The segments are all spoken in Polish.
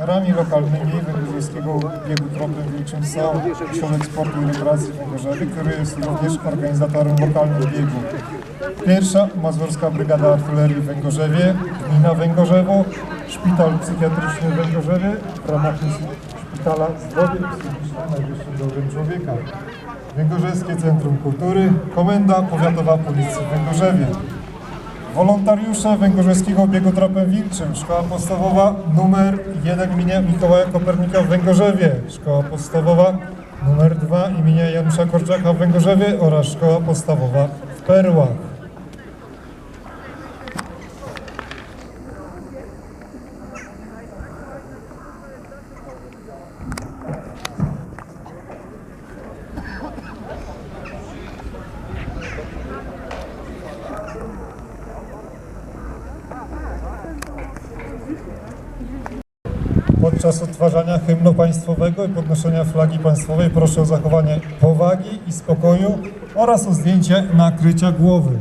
Partnerami lokalnymi Węgorzyńskiego Biegu Tropem Wilczym są Ośrodek Sportu i Rekreacji w Węgorzewie, który jest również organizatorem lokalnych biegów. Pierwsza Mazurska Brygada Artylerii w Węgorzewie, Gmina Węgorzewo, Szpital Psychiatryczny w Węgorzewie w ramach Szpitala Zdrowie Psychiczne Najwyższym Dobrem Człowieka. Węgorzewskie Centrum Kultury, Komenda Powiatowa Policji w Węgorzewie. Wolontariusze Węgorzeskiego Biegu Tropem Wilczym, Szkoła Podstawowa numer 1 imienia Mikołaja Kopernika w Węgorzewie, Szkoła Podstawowa numer 2 imienia Janusza Korczaka w Węgorzewie oraz Szkoła Podstawowa w Perłach. Podczas odtwarzania hymnu państwowego i podnoszenia flagi państwowej proszę o zachowanie powagi i spokoju oraz o zdjęcie nakrycia głowy.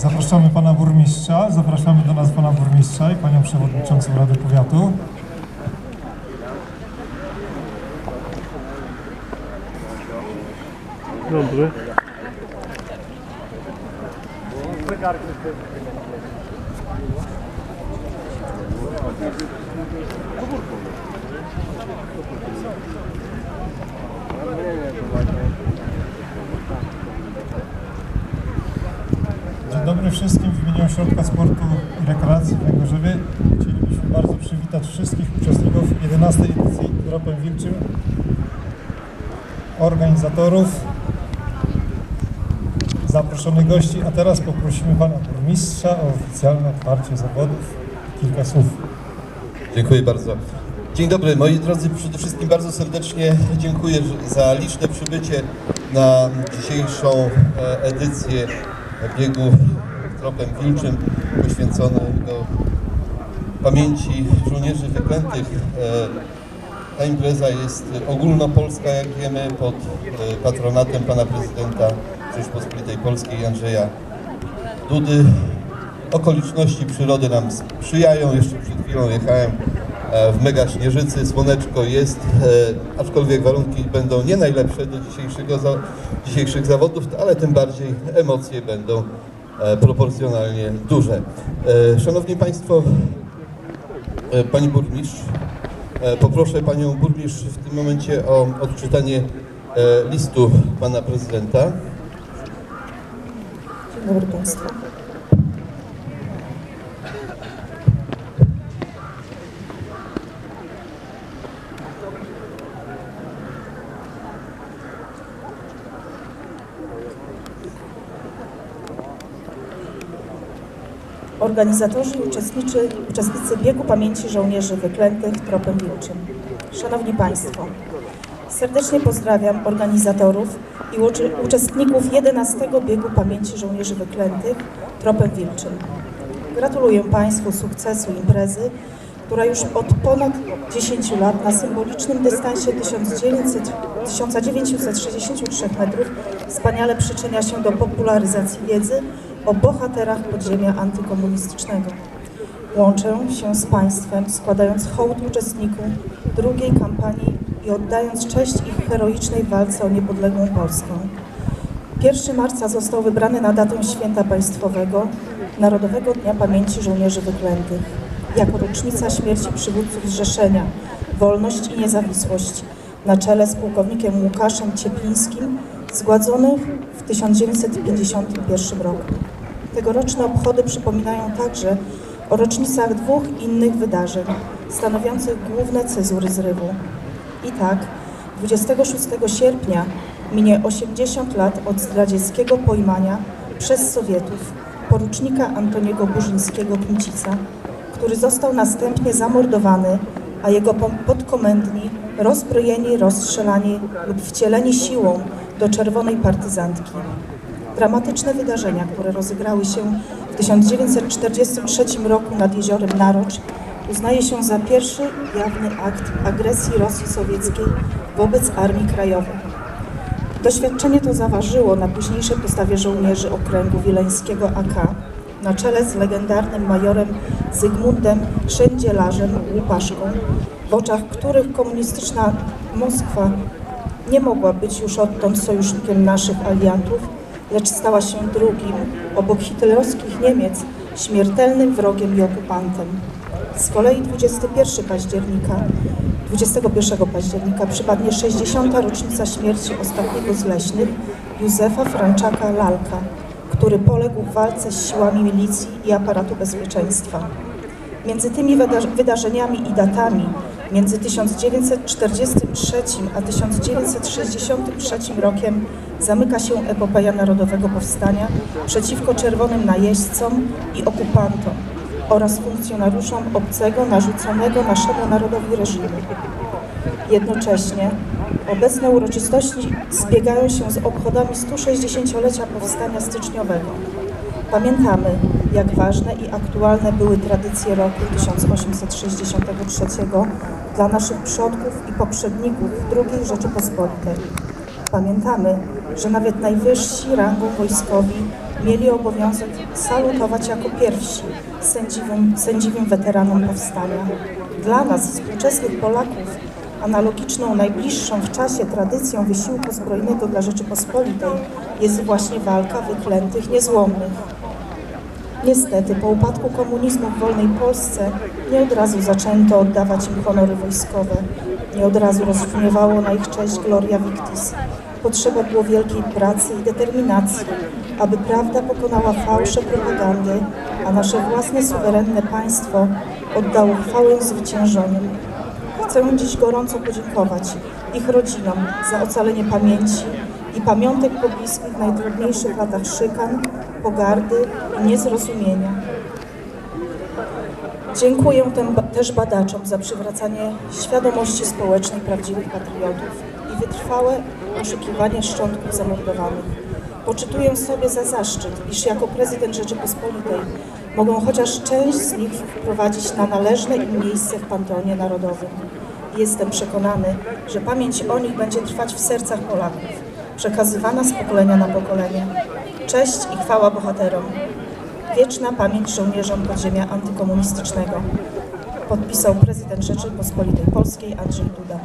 Zapraszamy pana burmistrza, zapraszamy do nas pana burmistrza i panią przewodniczącą Rady Powiatu. Dobry. Dzień dobry wszystkim. W imieniu Ośrodka Sportu i Rekreacji w Węgorzewie chcielibyśmy bardzo przywitać wszystkich uczestników 11 edycji Tropem Wilczym, organizatorów, zaproszonych gości, a teraz poprosimy Pana Burmistrza o oficjalne otwarcie zawodów. Kilka słów. Dziękuję bardzo. Dzień dobry, moi drodzy. Przede wszystkim bardzo serdecznie dziękuję za liczne przybycie na dzisiejszą e, edycję biegu tropem wilczym poświęconego pamięci żołnierzy wyklętych. E, Ta impreza jest ogólnopolska, jak wiemy, pod e, patronatem pana prezydenta Rzeczpospolitej Polskiej Andrzeja Dudy. Okoliczności przyrody nam sprzyjają. Jeszcze przed chwilą jechałem w mega śnieżycy, słoneczko jest, e, aczkolwiek warunki będą nie najlepsze do dzisiejszych zawodów, ale tym bardziej emocje będą e, proporcjonalnie duże. E, Szanowni Państwo, Pani Burmistrz, poproszę Panią Burmistrz w tym momencie o odczytanie listu Pana Prezydenta. Dzień dobry Państwu. Organizatorzy i uczestniczy, uczestnicy biegu pamięci żołnierzy wyklętych tropem wilczym. Szanowni Państwo, serdecznie pozdrawiam organizatorów i uczestników 11 biegu pamięci żołnierzy wyklętych tropem wilczym. Gratuluję Państwu sukcesu imprezy, która już od ponad 10 lat na symbolicznym dystansie 1900, 1963 metrów wspaniale przyczynia się do popularyzacji wiedzy o bohaterach podziemia antykomunistycznego. Łączę się z Państwem, składając hołd uczestnikom drugiej kampanii i oddając cześć ich heroicznej walce o niepodległą Polskę. 1 marca został wybrany na datę święta państwowego, Narodowego Dnia Pamięci Żołnierzy Wyklętych, jako rocznica śmierci przywódców Zrzeszenia Wolność i Niezawisłość na czele z pułkownikiem Łukaszem Cieplińskim, zgładzonych w 1951 roku. Tegoroczne obchody przypominają także o rocznicach dwóch innych wydarzeń, stanowiących główne cezury zrywu. I tak, 26 sierpnia minie 80 lat od zdradzieckiego pojmania przez Sowietów porucznika Antoniego Burzyńskiego-Kmicica, który został następnie zamordowany, a jego podkomendni rozbrojeni, rozstrzelani lub wcieleni siłą do czerwonej partyzantki. Dramatyczne wydarzenia, które rozegrały się w 1943 roku nad jeziorem Narocz, uznaje się za pierwszy jawny akt agresji Rosji Sowieckiej wobec Armii Krajowej. Doświadczenie to zaważyło na późniejszej postawie żołnierzy okręgu wileńskiego AK na czele z legendarnym majorem Zygmuntem Krzędzielarzem Łupaszką, w oczach których komunistyczna Moskwa nie mogła być już odtąd sojusznikiem naszych aliantów, lecz stała się drugim, obok hitlerowskich Niemiec, śmiertelnym wrogiem i okupantem. Z kolei 21 października 21 października przypadnie 60. rocznica śmierci ostatniego z leśnych, Józefa Franczaka Lalka, który poległ w walce z siłami milicji i aparatu bezpieczeństwa. Między tymi wyda- wydarzeniami i datami, między 1943 a 1963 rokiem zamyka się epopeja Narodowego Powstania przeciwko czerwonym najeźdźcom i okupantom oraz funkcjonariuszom obcego narzuconego naszemu narodowi reżimu. Jednocześnie obecne uroczystości zbiegają się z obchodami 160-lecia Powstania Styczniowego. Pamiętamy, jak ważne i aktualne były tradycje roku 1863 dla naszych przodków i poprzedników II Rzeczypospolitej. Pamiętamy, że nawet najwyżsi rangą wojskowi mieli obowiązek salutować jako pierwsi sędziwym, sędziwym weteranom powstania. Dla nas, współczesnych Polaków, analogiczną, najbliższą w czasie tradycją wysiłku zbrojnego dla Rzeczypospolitej jest właśnie walka wyklętych niezłomnych. Niestety, po upadku komunizmu w wolnej Polsce nie od razu zaczęto oddawać im honory wojskowe, nie od razu rozbrzmiewało na ich cześć Gloria Victis. Potrzeba było wielkiej pracy i determinacji, aby prawda pokonała fałsze propagandy, a nasze własne suwerenne państwo oddało chwałę zwyciężonym. Chcę dziś gorąco podziękować ich rodzinom za ocalenie pamięci i pamiątek po bliskich w najtrudniejszych latach szykan, pogardy i niezrozumienia. Dziękuję też badaczom za przywracanie świadomości społecznej prawdziwych patriotów i wytrwałe poszukiwanie szczątków zamordowanych. Poczytuję sobie za zaszczyt, iż jako prezydent Rzeczypospolitej mogę chociaż część z nich wprowadzić na należne im miejsce w Panteonie Narodowym. Jestem przekonany, że pamięć o nich będzie trwać w sercach Polaków, przekazywana z pokolenia na pokolenie. Cześć i chwała bohaterom. Wieczna pamięć żołnierzom podziemia antykomunistycznego. Podpisał prezydent Rzeczypospolitej Polskiej Andrzej Duda.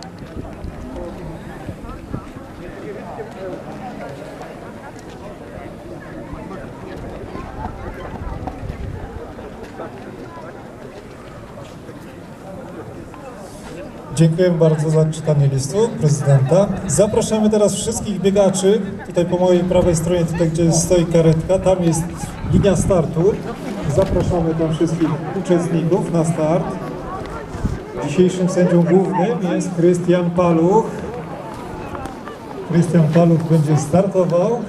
Dziękuję bardzo za czytanie listu prezydenta. Zapraszamy teraz wszystkich biegaczy, tutaj po mojej prawej stronie, tutaj gdzie stoi karetka, tam jest linia startu. Zapraszamy tam wszystkich uczestników na start. Dzisiejszym sędzią głównym jest Krystian Paluch. Krystian Paluch będzie startował.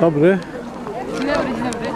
Dobry. Dzień dobry, dzień dobry.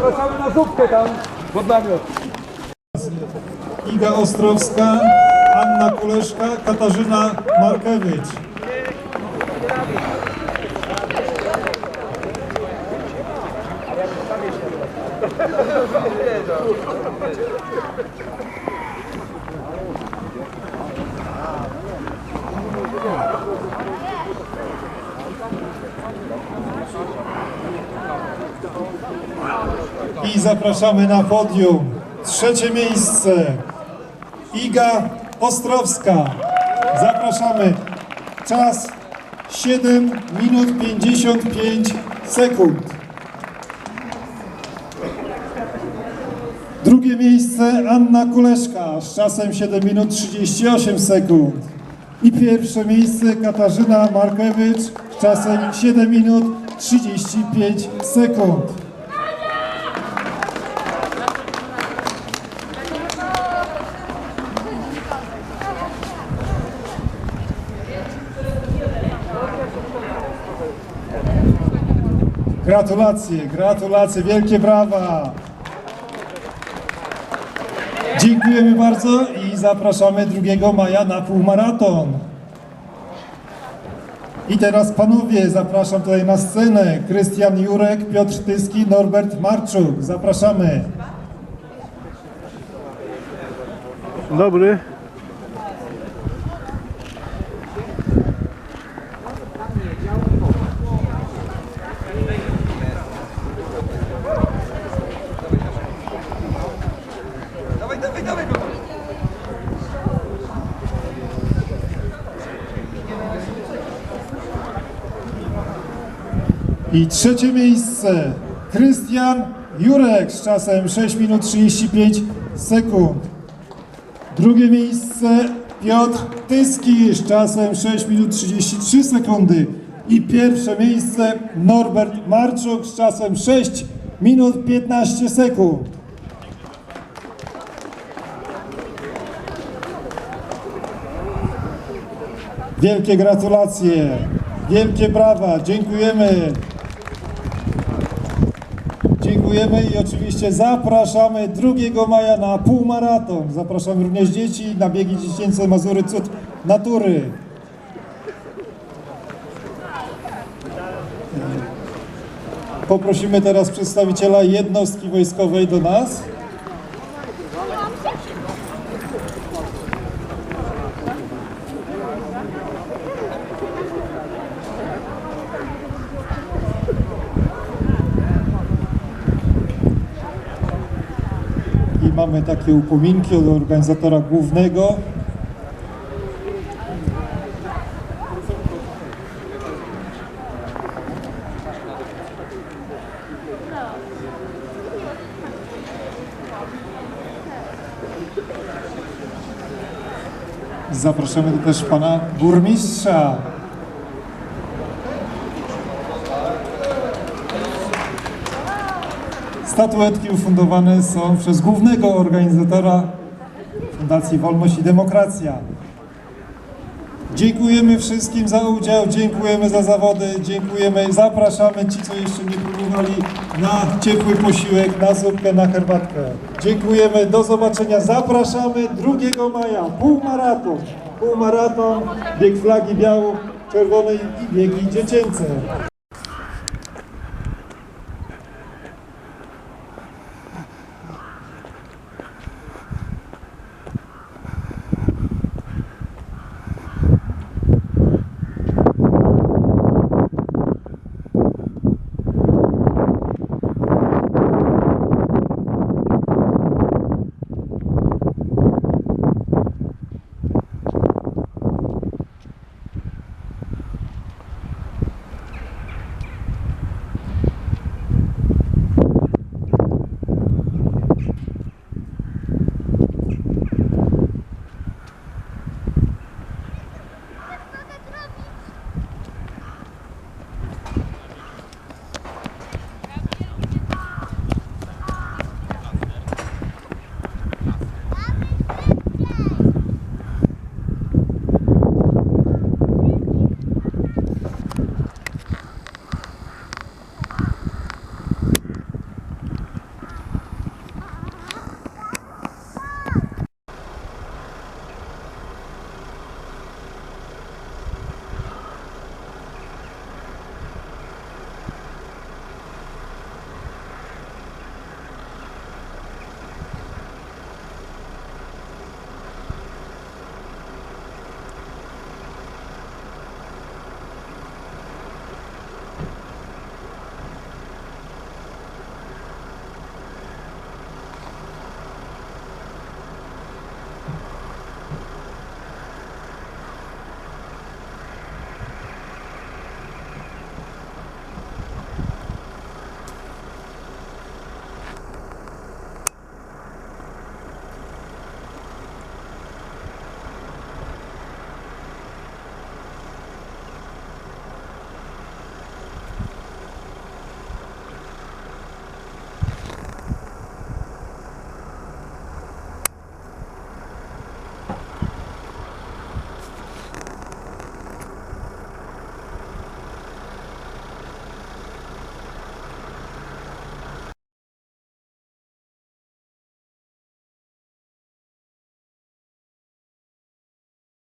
Zapraszamy na zupkę tam pod namiot. Iga Ostrowska, Anna Kuleszka, Katarzyna Markewicz. I zapraszamy na podium. Trzecie miejsce. Iga Ostrowska. Zapraszamy. Czas 7 minut 55 sekund. Drugie miejsce Anna Kuleszka z czasem 7 minut 38 sekund. I pierwsze miejsce Katarzyna Markewicz z czasem 7 minut 35 sekund. Gratulacje, gratulacje, wielkie brawa. Dziękujemy bardzo i zapraszamy 2 maja na półmaraton. I teraz panowie, zapraszam tutaj na scenę. Krystian Jurek, Piotr Tyski, Norbert Marczuk. Zapraszamy. Dobry. I trzecie miejsce. Krystian Jurek z czasem 6 minut 35 sekund. Drugie miejsce Piotr Tyski z czasem 6 minut 33 sekundy. I pierwsze miejsce Norbert Marczuk z czasem 6 minut 15 sekund. Wielkie gratulacje, wielkie brawa, dziękujemy. Dziękujemy i oczywiście zapraszamy 2 maja na półmaraton. Zapraszamy również dzieci na biegi dziecięce Mazury Cud Natury. Poprosimy teraz przedstawiciela jednostki wojskowej do nas. I mamy takie upominki od organizatora głównego. Zapraszamy też pana burmistrza. Statuetki ufundowane są przez głównego organizatora Fundacji Wolność i Demokracja. Dziękujemy wszystkim za udział, dziękujemy za zawody, dziękujemy, zapraszamy ci, co jeszcze nie próbowali na ciepły posiłek, na zupkę, na herbatkę. Dziękujemy, do zobaczenia, zapraszamy 2 maja, półmaraton, półmaraton, bieg flagi biało-czerwonej i biegi dziecięce.